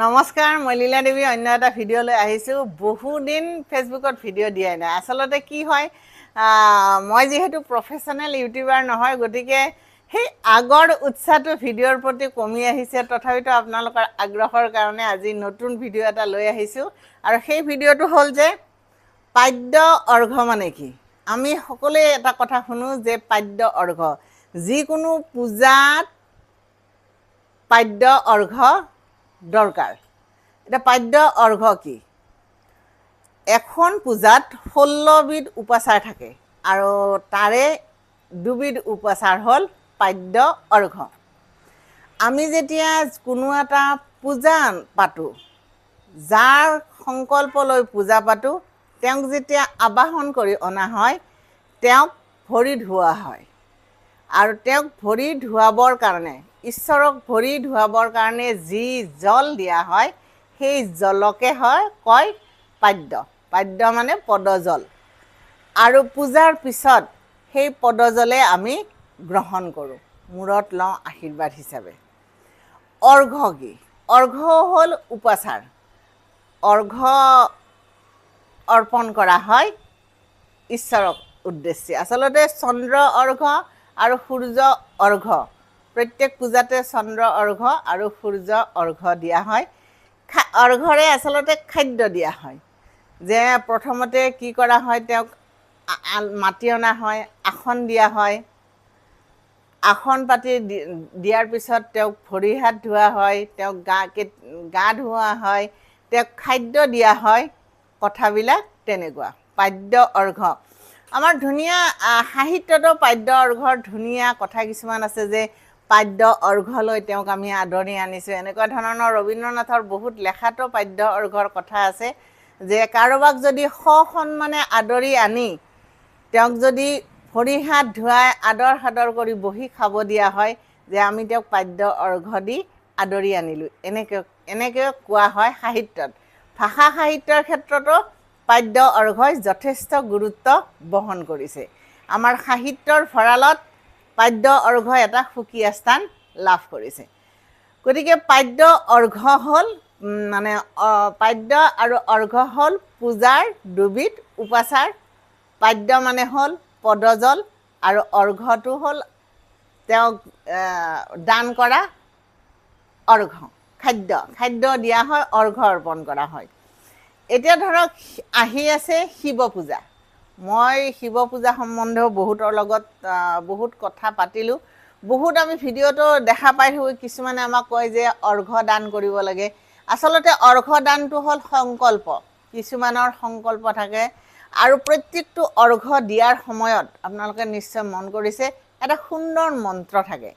নমস্কাৰ মই লীলা দেৱী অন্য এটা ভিডিঅ' লৈ আহিছোঁ। বহুদিন ফেচবুকত ভিডিঅ' দিয়াই নাই। আচলতে কি হয় মই যিহেতু প্ৰফেচনেল ইউটিউবাৰ নহয় গতিকে সেই আগৰ উৎসাহটো ভিডিঅ'ৰ প্ৰতি কমি আহিছে। তথাপিতো আপোনালোকৰ আগ্ৰহৰ কাৰণে আজি নতুন ভিডিঅ' এটা লৈ আহিছোঁ। আৰু সেই ভিডিঅ'টো হ'ল যে পাদ্য অৰ্ঘ মানে কি? আমি সকলোৱে এটা কথা শুনো যে পাদ্য অৰ্ঘ। যিকোনো পূজাত পাদ্য অৰ্ঘ দৰকাৰ এতিয়া পাদ্য অৰ্ঘ কি? এখন পূজাত ষোল্লবিধ উপাচাৰ থাকে আৰু তাৰে দুবিধ উপাচাৰ হ'ল পাদ্য অৰ্ঘ। আমি যেতিয়া কোনো এটা পূজা পাতোঁ, যাৰ সংকল্প লৈ পূজা পাতোঁ, তেওঁক যেতিয়া আবাহন কৰি অনা হয়, তেওঁক ভৰি ধুওৱা হয়। আৰু তেওঁক ভৰি ধুৱাবৰ কাৰণে ঈশ্বৰক ভৰি ধুৱাবৰ কাৰণে যি জল দিয়া হয় সেই জলকে হয় কয় পাদ্য। পাদ্য মানে পদজল। আৰু পূজাৰ পিছত সেই পদজলে আমি গ্ৰহণ কৰোঁ মূৰত লওঁ আশীৰ্বাদ হিচাপে। অৰ্ঘ কি? অৰ্ঘ হ'ল উপাচাৰ। অৰ্ঘ অৰ্পণ কৰা হয় ঈশ্বৰক উদ্দেশ্যে। আচলতে চন্দ্ৰ অৰ্ঘ আৰু সূৰ্য অৰ্ঘ। প্ৰত্যেক পূজাতে চন্দ্ৰ অৰ্ঘ আৰু সূৰ্য অৰ্ঘ দিয়া হয়। অৰ্ঘৰে আচলতে খাদ্য দিয়া হয়। যে প্ৰথমতে কি কৰা হয় তেওঁক মাতি অনা হয় আসন দিয়া হয়। আসন পাতি দিয়াৰ পিছত তেওঁক ভৰি হাত ধোৱা হয় তেওঁক গা গা ধুওৱা হয় তেওঁক খাদ্য দিয়া হয় কথাবিলাক তেনেকুৱা পাদ্য অৰ্ঘ। আমাৰ ধুনীয়া সাহিত্যতো পাদ্য অৰ্ঘৰ ধুনীয়া কথা কিছুমান আছে যে পাদ্য অৰ্ঘলৈ তেওঁক আমি আদৰি আনিছোঁ। এনেকুৱা ধৰণৰ ৰবীন্দ্ৰনাথৰ বহুত লেখাতো পাদ্য অৰ্ঘৰ কথা আছে যে কাৰোবাক যদি সসন্মানে আদৰি আনি তেওঁক যদি ভৰি হাত ধুৱাই আদৰ সাদৰ কৰি বহি খাব দিয়া হয় যে আমি তেওঁক পাদ্য অৰ্ঘ দি আদৰি আনিলোঁ। এনেকৈ এনেকৈ কোৱা হয় সাহিত্যত। ভাষা সাহিত্যৰ ক্ষেত্ৰতো পাদ্য অৰ্ঘই যথেষ্ট গুৰুত্ব বহন কৰিছে। আমাৰ সাহিত্যৰ ভঁৰালত পাদ্য অৰ্ঘ এটা সুকীয়া স্থান লাভ কৰিছে। গতিকে পাদ্য অৰ্ঘ হ'ল মানে পাদ্য আৰু অৰ্ঘ হ'ল পূজাৰ দুবিধ উপাচাৰ। পাদ্য মানে হ'ল পদজল আৰু অৰ্ঘটো হ'ল তেওঁক দান কৰা অৰ্ঘ। খাদ্য খাদ্য দিয়া হয় অৰ্ঘ অৰ্পণ কৰা হয়। এতিয়া ধৰক আহি আছে শিৱ পূজা। মই শিৱ পূজা সম্বন্ধেও বহুতৰ লগত বহুত কথা পাতিলোঁ। বহুত আমি ভিডিঅ'টো দেখা পাই থাকোঁ কিছুমানে আমাক কয় যে অৰ্ঘ দান কৰিব লাগে। আচলতে অৰ্ঘ দানটো হ'ল সংকল্প কিছুমানৰ সংকল্প থাকে। আৰু প্ৰত্যেকটো অৰ্ঘ দিয়াৰ সময়ত আপোনালোকে নিশ্চয় মন কৰিছে এটা সুন্দৰ মন্ত্ৰ থাকে।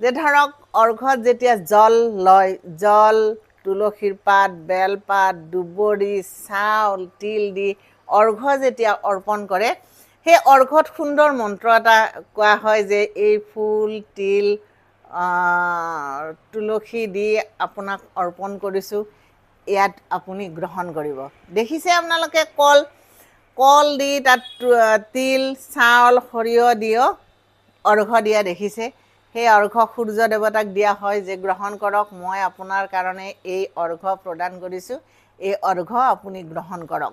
যে ধৰক অৰ্ঘত যেতিয়া জল লয় জল তুলসীৰ পাত বেলপাত দুবৰি চাউল তিল দি অৰ্ঘ যেতিয়া অৰ্পণ কৰে সেই অৰ্ঘত সুন্দৰ মন্ত্ৰ এটা কোৱা হয় যে এই ফুল তিল তুলসী দি আপোনাক অৰ্পণ কৰিছোঁ ইয়াত আপুনি গ্ৰহণ কৰিব। দেখিছে আপোনালোকে কল কল দি তাত তিল চাউল সৰিয়হ দিও অৰ্ঘ দিয়া দেখিছে। সেই অৰ্ঘ সূৰ্য দেৱতাক দিয়া হয় যে গ্ৰহণ কৰক মই আপোনাৰ কাৰণে এই অৰ্ঘ প্ৰদান কৰিছোঁ এই অৰ্ঘ আপুনি গ্ৰহণ কৰক।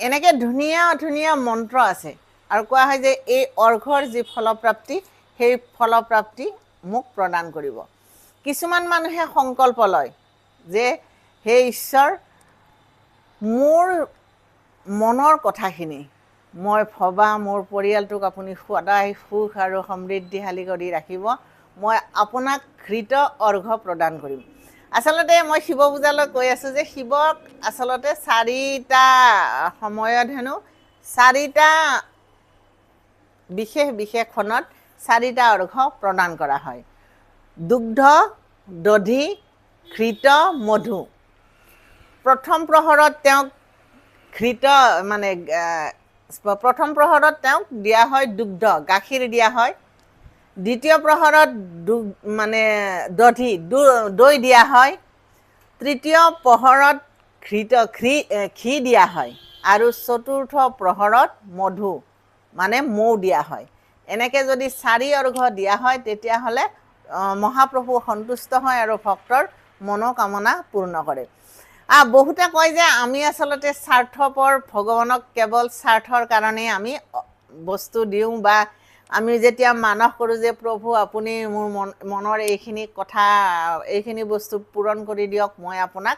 এনেকৈ ধুনীয়া ধুনীয়া মন্ত্ৰ আছে। আৰু কোৱা হয় যে এই অৰ্ঘৰ যি ফলপ্ৰাপ্তি সেই ফলপ্ৰাপ্তি মোক প্ৰদান কৰিব। কিছুমান মানুহে সংকল্প লয় যে হে ঈশ্বৰ মোৰ মনৰ কথাখিনি মই ভবা মোৰ পৰিয়ালটোক আপুনি সদায় সুখ আৰু সমৃদ্ধিশালী কৰি ৰাখিব। মই আপোনাক ঘৃত অৰ্ঘ প্ৰদান কৰিম। আচলতে মই শিৱ পূজালৈ কৈ আছোঁ যে শিৱক আচলতে চাৰিটা সময়ত হেনো চাৰিটা বিশেষ বিশেষণত চাৰিটা অৰ্ঘ প্ৰদান কৰা হয়। দুগ্ধ দধি ঘৃত মধু। প্ৰথম প্ৰহৰত তেওঁক ঘৃত মানে প্ৰথম প্ৰহৰত তেওঁক দিয়া হয় দুগ্ধ গাখীৰ দিয়া হয়। দ্বিতীয় প্ৰহৰত মানে দধি দু- দিয়া হয়। তৃতীয় প্ৰহৰত ঘৃত ঘৃ দিয়া হয়। আৰু চতুৰ্থ প্ৰহৰত মধু মানে মৌ দিয়া হয়। এনেকৈ যদি চাৰি অৰ্ঘ দিয়া হয় তেতিয়াহ'লে মহাপ্ৰভু সন্তুষ্ট হয় আৰু ভক্তৰ মনোকামনা পূৰ্ণ কৰে। বহুতে কয় যে আমি আচলতে স্বাৰ্থপৰ ভগৱানক কেৱল স্বাৰ্থৰ কাৰণেই আমি বস্তু দিওঁ বা আমি যেতিয়া মানস কৰোঁ যে প্ৰভু আপুনি মোৰ মন মনৰ এইখিনি কথা এইখিনি বস্তু পূৰণ কৰি দিয়ক মই আপোনাক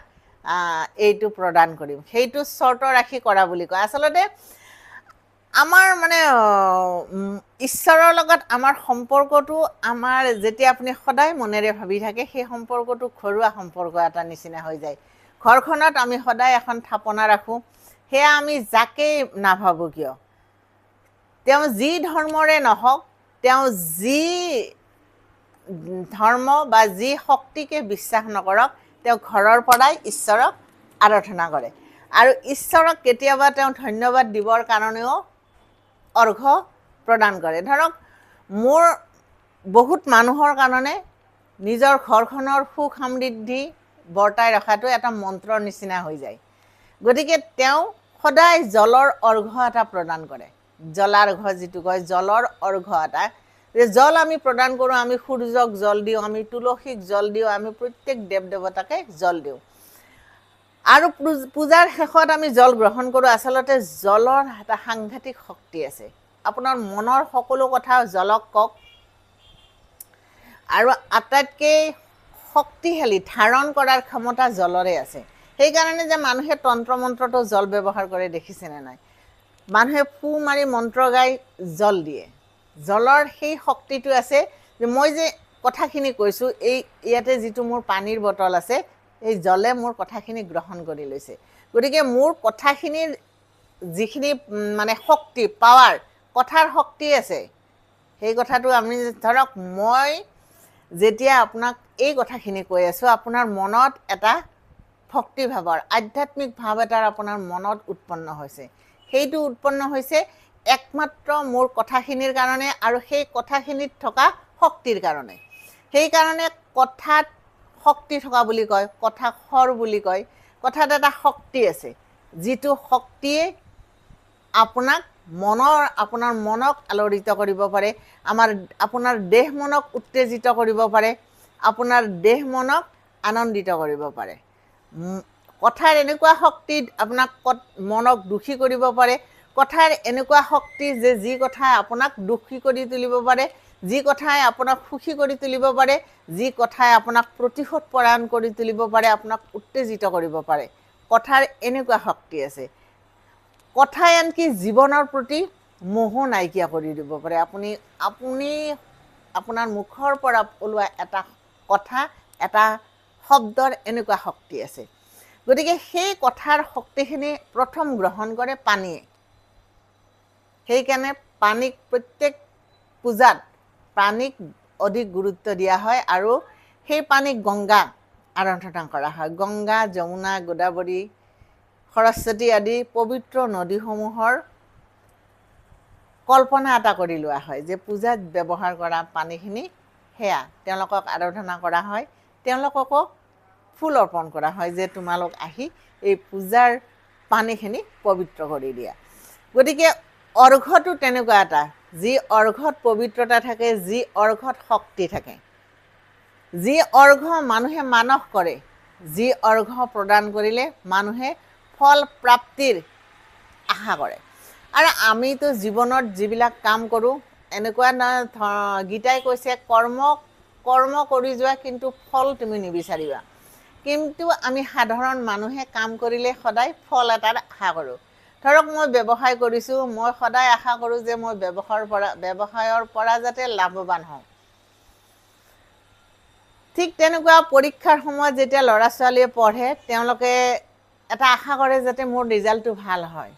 এইটো প্ৰদান কৰিম। সেইটো চৰ্ত ৰাখি কৰা বুলি কয়। আচলতে আমাৰ মানে ঈশ্বৰৰ লগত আমাৰ সম্পৰ্কটো আমাৰ যেতিয়া আপুনি সদায় মনেৰে ভাবি থাকে সেই সম্পৰ্কটো ঘৰুৱা সম্পৰ্ক এটা নিচিনা হৈ যায়। ঘৰখনত আমি সদায় এখন থাপনা ৰাখোঁ। সেয়া আমি যাকেই নাভাবোঁ কিয়? তেওঁ যি ধৰ্মৰে নহওক তেওঁ যি ধৰ্ম বা যি শক্তিকে বিশ্বাস নকৰক তেওঁ ঘৰৰ পৰাই ঈশ্বৰক আৰাধনা কৰে। আৰু ঈশ্বৰক কেতিয়াবা তেওঁ ধন্যবাদ দিবৰ কাৰণেও অৰ্ঘ প্ৰদান কৰে। ধৰক মোৰ বহুত মানুহৰ কাৰণে নিজৰ ঘৰখনৰ সুখ সমৃদ্ধি বৰ্তাই ৰখাটো এটা মন্ত্ৰৰ নিচিনা হৈ যায়। গতিকে তেওঁ সদায় জলৰ অৰ্ঘ এটা প্ৰদান কৰে। জলাৰ্ঘ যিটো কয়, জলৰ অৰ্ঘ এটা। যে জল আমি প্ৰদান কৰোঁ, আমি সূৰ্যক জল দিওঁ, আমি তুলসীক জল দিওঁ, আমি প্ৰত্যেক দেৱ দেৱতাকে জল দিওঁ। আৰু পূজ- পূজাৰ শেষত আমি জল গ্ৰহণ কৰোঁ। আচলতে জলৰ এটা সাংঘাতিক শক্তি আছে। আপোনাৰ মনৰ সকলো কথা জলক কওক। আৰু আটাইতকৈ শক্তিশালী, ধাৰণ কৰাৰ ক্ষমতা জলৰে আছে। সেইকাৰণে যে মানুহে তন্ত্ৰ মন্ত্ৰতো জল ব্যৱহাৰ কৰে, দেখিছেনে নাই? মানুহে ফু মাৰি মন্ত্ৰ গাই জল দিয়ে। জলৰ সেই শক্তিটো আছে যে মই যে কথাখিনি কৈছোঁ এই ইয়াতে যিটো মোৰ পানীৰ বটল আছে এই জলে মোৰ কথাখিনি গ্ৰহণ কৰি লৈছে। গতিকে মোৰ কথাখিনিৰ যিখিনি মানে শক্তি পাৱাৰ কথাৰ শক্তি আছে সেই কথাটো আমি ধৰক মই যেতিয়া আপোনাক এই কথাখিনি কৈ আছোঁ আপোনাৰ মনত এটা ভক্তিভাৱৰ আধ্যাত্মিক ভাৱ এটাৰ আপোনাৰ মনত উৎপন্ন হৈছে। সেইটো উৎপন্ন হৈছে একমাত্ৰ মোৰ কথাখিনিৰ কাৰণে আৰু সেই কথাখিনিত থকা শক্তিৰ কাৰণে। সেইকাৰণে কথাত শক্তি থকা বুলি কয় কথা খৰ বুলি কয় কথাত এটা শক্তি আছে যিটো শক্তিয়ে আপোনাক মনৰ আপোনাৰ মনক আলোড়িত কৰিব পাৰে আমাৰ আপোনাৰ দেহ মনক উত্তেজিত কৰিব পাৰে আপোনাৰ দেহ মনক আনন্দিত কৰিব পাৰে। কথাৰ এনেকুৱা শক্তি আপোনাক মনক দুখী কৰিব পাৰে কথাৰ এনেকুৱা শক্তি যে যি কথাই আপোনাক দুখী কৰি তুলিব পাৰে যি কথাই আপোনাক সুখী কৰি তুলিব পাৰে যি কথাই আপোনাক প্ৰতিশোধ পৰায়ণ কৰি তুলিব পাৰে আপোনাক উত্তেজিত কৰিব পাৰে। কথাৰ এনেকুৱা শক্তি আছে। কথাই আনকি জীৱনৰ প্ৰতি মোহো নাইকিয়া কৰি দিব পাৰে। আপুনি আপুনি আপোনাৰ মুখৰ পৰা ওলোৱা এটা কথা এটা শব্দৰ এনেকুৱা শক্তি আছে। গতিকে সেই কথাৰ শক্তিখিনি প্ৰথম গ্ৰহণ কৰে পানীয়ে। সেইকাৰণে পানীক প্ৰত্যেক পূজাত পানীক অধিক গুৰুত্ব দিয়া হয় আৰু সেই পানীক গংগা আৰাধনা কৰা হয়। গংগা যমুনা গোদাবৰী সৰস্বতী আদি পবিত্ৰ নদীসমূহৰ কল্পনা এটা কৰি লোৱা হয় যে পূজাত ব্যৱহাৰ কৰা পানীখিনি সেয়া তেওঁলোকক আৰাধনা কৰা হয়। তেওঁলোককো ফুল অৰ্পণ কৰা হয় যে তোমালোক আহি এই পূজাৰ পানীখিনি পবিত্ৰ কৰি দিয়া। গতিকে অৰ্ঘটো তেনেকুৱা এটা যি অৰ্ঘত পবিত্ৰতা থাকে যি অৰ্ঘত শক্তি থাকে। যি অৰ্ঘ মানুহে মানস কৰে যি অৰ্ঘ প্ৰদান কৰিলে মানুহে ফল প্ৰাপ্তিৰ আশা কৰে। আৰু আমিতো জীৱনত যিবিলাক কাম কৰোঁ এনেকুৱা গীতাই কৈছে কৰ্ম কৰ্ম কৰি যোৱা কিন্তু ফল তুমি নিবিচাৰিবা। কিন্তু আমি সাধাৰণ মানুহে কাম কৰিলে সদায় ফল এটাৰ আশা কৰোঁ। ধৰক মই ব্যৱসায় কৰিছোঁ মই সদায় আশা কৰোঁ যে মই ব্যৱসায়ৰ পৰা ব্যৱসায়ৰ পৰা যাতে লাভৱান হওঁ। ঠিক তেনেকুৱা পৰীক্ষাৰ সময়ত যেতিয়া ল'ৰা ছোৱালীয়ে পঢ়ে তেওঁলোকে এটা আশা কৰে যাতে মোৰ ৰিজাল্টটো ভাল হয়।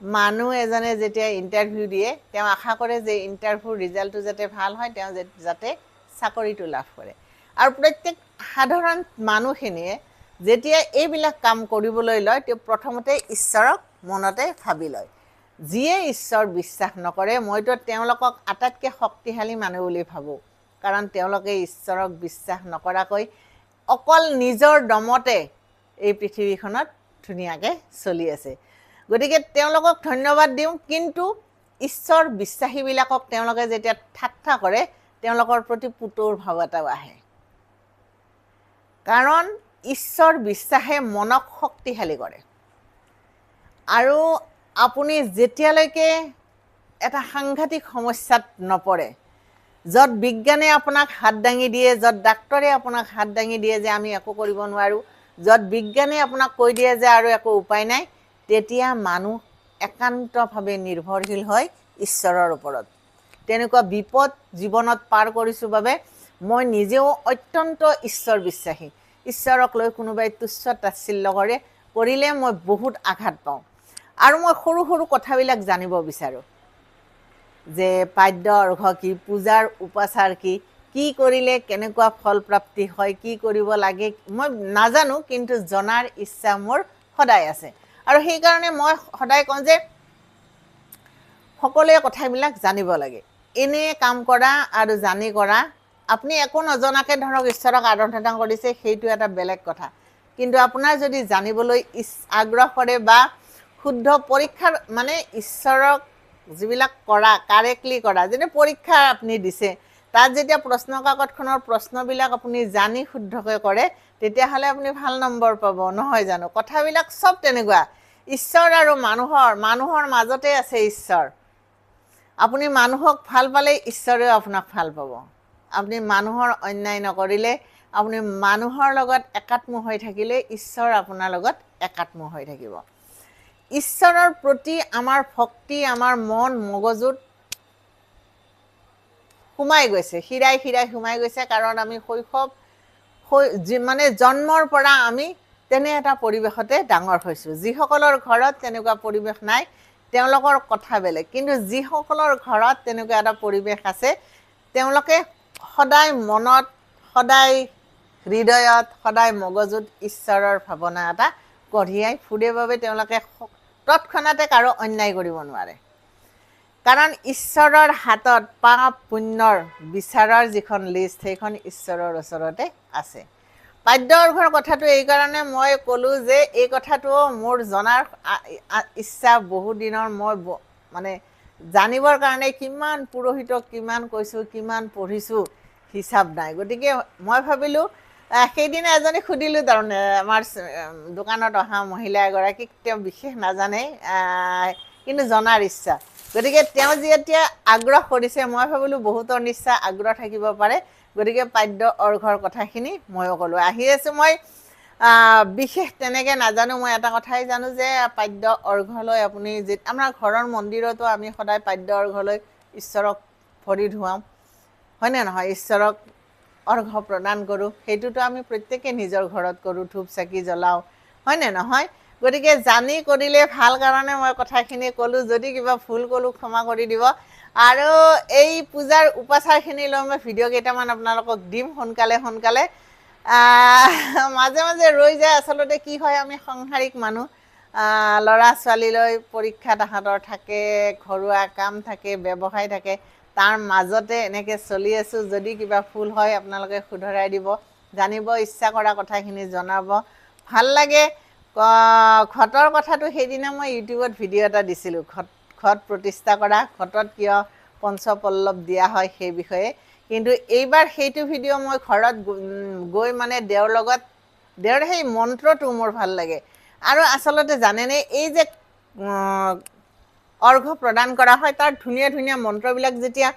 মানুহ এজনে যেতিয়া ইণ্টাৰভিউ দিয়ে তেওঁ আশা কৰে যে ইণ্টাৰভিউৰ ৰিজাল্টটো যাতে ভাল হয় তেওঁ যাতে চাকৰিটো লাভ কৰে। আৰু প্ৰত্যেক সাধাৰণ মানুহখিনিয়ে যেতিয়া এইবিলাক কাম কৰিবলৈ লয় তেওঁ প্ৰথমতে ঈশ্বৰক মনতে ভাবি লয়। যিয়ে ঈশ্বৰ বিশ্বাস নকৰে মইতো তেওঁলোকক আটাইতকৈ শক্তিশালী মানুহ বুলি ভাবোঁ। কাৰণ তেওঁলোকে ঈশ্বৰক বিশ্বাস নকৰাকৈ অকল নিজৰ দমতে এই পৃথিৱীখনত ধুনীয়াকৈ চলি আছে। গতিকে তেওঁলোকক ধন্যবাদ দিওঁ কিন্তু ঈশ্বৰ বিশ্বাসীবিলাকক তেওঁলোকে যেতিয়া ঠাট্টা কৰে তেওঁলোকৰ প্ৰতি পুতৌৰ ভাৱ এটাও আহে। কাৰণ ঈশ্বৰ বিশ্বাসে মনক শক্তিশালী কৰে। আৰু আপুনি যেতিয়ালৈকে এটা সাংঘাতিক সমস্যাত নপৰে য'ত বিজ্ঞানে আপোনাক হাত দাঙি দিয়ে য'ত ডাক্তৰে আপোনাক হাত দাঙি দিয়ে যে আমি একো কৰিব নোৱাৰোঁ য'ত বিজ্ঞানে আপোনাক কৈ দিয়ে যে আৰু একো উপায় নাই তেতিয়া মানুহ একান্তভাৱে নিৰ্ভৰশীল হয় ঈশ্বৰৰ ওপৰত। তেনেকুৱা বিপদ জীৱনত পাৰ কৰিছোঁ বাবে মই নিজেও অত্যন্ত ঈশ্বৰ বিশ্বাসী ঈশ্বৰক লৈ কোনোবাই তুচ্ছ তাচ্ছিল্য কৰে কৰিলে মই বহুত আঘাত পাওঁ। আৰু মই সৰু সৰু কথাবিলাক জানিব বিচাৰোঁ। যে পাদ্য অৰ্ঘ কি পূজাৰ উপাচাৰ কি কি কৰিলে কেনেকুৱা ফল প্ৰাপ্তি হয় কি কৰিব লাগে মই নাজানো কিন্তু জনাৰ ইচ্ছা মোৰ সদায় আছে। আৰু সেইকাৰণে মই সদায় কওঁ যে সকলোৱে কথাবিলাক জানিব লাগে। এনে কাম কৰা আৰু জানি কৰা আপুনি একো নজনাকৈ ধৰক ঈশ্বৰক আৰাধনা কৰিছে সেইটো এটা বেলেগ কথা। কিন্তু আপোনাৰ যদি জানিবলৈ আগ্ৰহ কৰে বা শুদ্ধ পৰীক্ষাৰ মানে ঈশ্বৰক যিবিলাক কৰা কাৰেক্টলি কৰা যেনে পৰীক্ষা আপুনি দিছে তাত যেতিয়া প্ৰশ্ন কাকতখনৰ প্ৰশ্নবিলাক আপুনি জানি শুদ্ধকৈ কৰে তেতিয়াহ'লে আপুনি ভাল নম্বৰ পাব নহয় জানো? কথাবিলাক চব তেনেকুৱা। ঈশ্বৰ আৰু মানুহৰ মানুহৰ মাজতে আছে ঈশ্বৰ। আপুনি মানুহক ভাল পালে ঈশ্বৰেও আপোনাক ভাল পাব। আপুনি মানুহৰ অন্যায় নকৰিলে আপুনি মানুহৰ লগত একাত্ম হৈ থাকিলে ঈশ্বৰ আপোনাৰ লগত একাত্ম হৈ থাকিব। ঈশ্বৰৰ প্ৰতি আমাৰ ভক্তি আমাৰ মন মগজুত সোমাই গৈছে শিৰাই শিৰাই সোমাই গৈছে কাৰণ আমি শৈশৱ মানে জন্মৰ পৰা আমি তেনে এটা পৰিৱেশতে ডাঙৰ হৈছোঁ। যিসকলৰ ঘৰত তেনেকুৱা পৰিৱেশ নাই তেওঁলোকৰ কথা বেলেগ। কিন্তু যিসকলৰ ঘৰত তেনেকুৱা এটা পৰিৱেশ আছে তেওঁলোকে সদায় মনত সদায় হৃদয়ত সদায় মগজুত ঈশ্বৰৰ ভাৱনা এটা কঢ়িয়াই ফুৰে বাবে তেওঁলোকে তৎক্ষণাতে কাৰো অন্যায় কৰিব নোৱাৰে। কাৰণ ঈশ্বৰৰ হাতত পাপ পুণ্যৰ বিচাৰৰ যিখন লিষ্ট সেইখন ঈশ্বৰৰ ওচৰতে আছে। পাদ্যৰ্ঘৰ কথাটো এইকাৰণে মই ক'লোঁ যে এই কথাটো মোৰ জনাৰ ইচ্ছা বহুদিনৰ মই মানে জানিবৰ কাৰণে কিমান পুৰোহিতক কিমান কৈছোঁ কিমান পঢ়িছোঁ হিচাপ নাই। গতিকে মই ভাবিলোঁ সেইদিনা এজনীক সুধিলোঁ তাৰমানে আমাৰ দোকানত অহা মহিলা এগৰাকীক তেওঁ বিশেষ নাজানে কিন্তু জনাৰ ইচ্ছা। গতিকে তেওঁ যেতিয়া আগ্ৰহ কৰিছে মই ভাবিলোঁ বহুতৰ নিশ্চয় আগ্ৰহ থাকিব পাৰে। গতিকে পাদ্য অৰ্ঘৰ কথাখিনি ময়ো ক'লোঁ। আহি আছোঁ মই বিশেষ তেনেকৈ নাজানো মই এটা কথাই জানো যে পাদ্য অৰ্ঘলৈ আপুনি যে আমাৰ ঘৰৰ মন্দিৰতো আমি সদায় পাদ্য অৰ্ঘলৈ ঈশ্বৰক ভৰি ধুৱাওঁ। হয়নে নহয়? ঈশ্বৰক অৰ্ঘ প্ৰদান কৰোঁ। সেইটোতো আমি প্ৰত্যেকে নিজৰ ঘৰত কৰোঁ ধূপ চাকি জ্বলাওঁ। হয়নে নহয়? গতিকে জানি কৰিলে ভাল কাৰণে মই কথাখিনি ক'লোঁ। যদি কিবা ভুল ক'লোঁ ক্ষমা কৰি দিব। আৰু এই পূজাৰ উপাচাৰখিনি লৈ মই ভিডিঅ' কেইটামান আপোনালোকক দিম সোনকালে সোনকালে। মাজে মাজে ৰৈ যায়। আচলতে কি হয় আমি সংসাৰিক মানুহ। ল'ৰা ছোৱালীলৈ পৰীক্ষা তাহাঁতৰ থাকে ঘৰুৱা কাম থাকে ব্যৱসায় থাকে। তাৰ মাজতে এনেকৈ চলি আছোঁ যদি কিবা ভুল হয় আপোনালোকে শুধৰাই দিব। জানিব ইচ্ছা কৰা কথাখিনি জনাব। ভাল লাগে। ঘটৰ কথাটো সেইদিনা মই ইউটিউবত ভিডিঅ' এটা দিছিলোঁ। ঘট ঘট প্ৰতিষ্ঠা কৰা ঘটত কিয় পঞ্চপল্লৱ দিয়া হয় সেই বিষয়ে। কিন্তু এইবাৰ সেইটো ভিডিঅ' মই ঘৰত গৈ মানে দেওৰ লগত দেওৰ সেই মন্ত্ৰটো মোৰ ভাল লাগে। আৰু আচলতে জানেনে এই যে অৰ্ঘ প্ৰদান কৰা হয় তাৰ ধুনীয়া ধুনীয়া মন্ত্ৰবিলাক যেতিয়া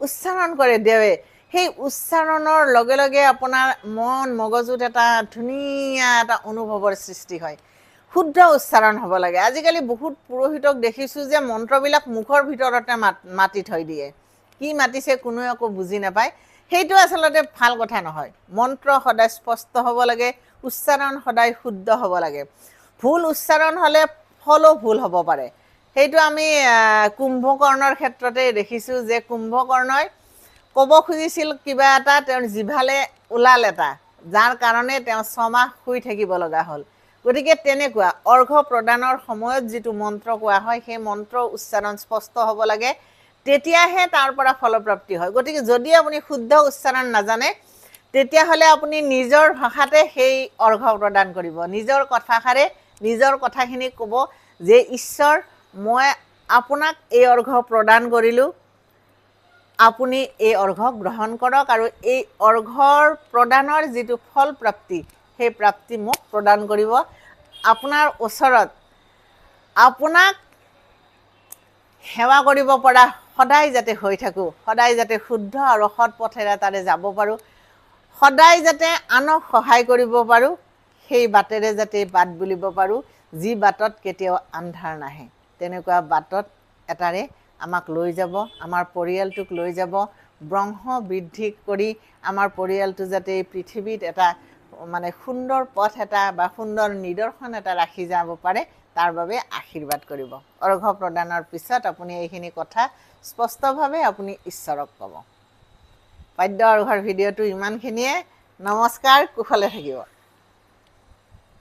উচ্চাৰণ কৰে দেৱে সেই উচ্চাৰণৰ লগে লগে আপোনাৰ মন মগজুত এটা ধুনীয়া এটা অনুভৱৰ সৃষ্টি হয়। শুদ্ধ উচ্চাৰণ হ'ব লাগে। আজিকালি বহুত পুৰোহিতক দেখিছোঁ যে মন্ত্ৰবিলাক মুখৰ ভিতৰতে মাত মাতি থৈ দিয়ে। কি মাতিছে কোনোৱে একো বুজি নাপায় সেইটো আচলতে ভাল কথা নহয়। মন্ত্ৰ সদায় স্পষ্ট হ'ব লাগে উচ্চাৰণ সদায় শুদ্ধ হ'ব লাগে। ভুল উচ্চাৰণ হ'লে ফলো ভুল হ'ব পাৰে। সেইটো আমি কুম্ভকৰ্ণৰ ক্ষেত্ৰতে দেখিছোঁ যে কুম্ভকৰ্ণই ক'ব খুজিছিল কিবা এটা তেওঁৰ জিভালে ওলাল এটা যাৰ কাৰণে তেওঁ ছমাহ শুই থাকিব লগা হ'ল। গতিকে তেনেকুৱা অৰ্ঘ প্ৰদানৰ সময়ত যিটো মন্ত্ৰ কোৱা হয় সেই মন্ত্ৰ উচ্চাৰণ স্পষ্ট হ'ব লাগে। তেতিয়াহে তাৰ পৰা ফলপ্ৰাপ্তি হয়। গতিকে যদি আপুনি শুদ্ধ উচ্চাৰণ নাজানে তেতিয়াহ'লে আপুনি নিজৰ ভাষাতে সেই অৰ্ঘ প্ৰদান কৰিব। নিজৰ কথাষাৰে নিজৰ কথাখিনি ক'ব যে ঈশ্বৰ মই আপোনাক এই অৰ্ঘ প্ৰদান কৰিলোঁ। আপুনি এই অৰ্ঘ গ্ৰহণ কৰক আৰু এই অৰ্ঘৰ প্ৰদানৰ যিটো ফল প্ৰাপ্তি সেই প্ৰাপ্তি মোক প্ৰদান কৰিব। আপোনাৰ ওচৰত আপোনাক সেৱা কৰিব পৰা সদায় যাতে হৈ থাকোঁ সদায় যাতে শুদ্ধ আৰু সৎ পথেৰে তাৰে যাব পাৰোঁ সদায় যাতে আনক সহায় কৰিব পাৰোঁ সেই বাটেৰে যাতে বাট বুলিব পাৰোঁ যি বাটত কেতিয়াও আন্ধাৰ নাহে। তেনেকুৱা বাটত এটাৰে আমাক লৈ যাব আমাৰ পৰিয়ালটোক লৈ যাব ব্ৰহ্ম বৃদ্ধি কৰি আমাৰ পৰিয়ালটো যাতে এই পৃথিৱীত এটা মানে সুন্দৰ পথ এটা বা সুন্দৰ নিদৰ্শন এটা ৰাখি যাব পাৰে তাৰ বাবে আশীৰ্বাদ কৰিব। অৰ্ঘ্য প্ৰদানৰ পিছত আপুনি এইখিনি কথা স্পষ্টভাৱে আপুনি ঈশ্বৰক ক'ব। বাদ্য অৰ্ঘৰ ভিডিঅ'টো ইমানখিনিয়ে। নমস্কাৰ কুশলে থাকিব।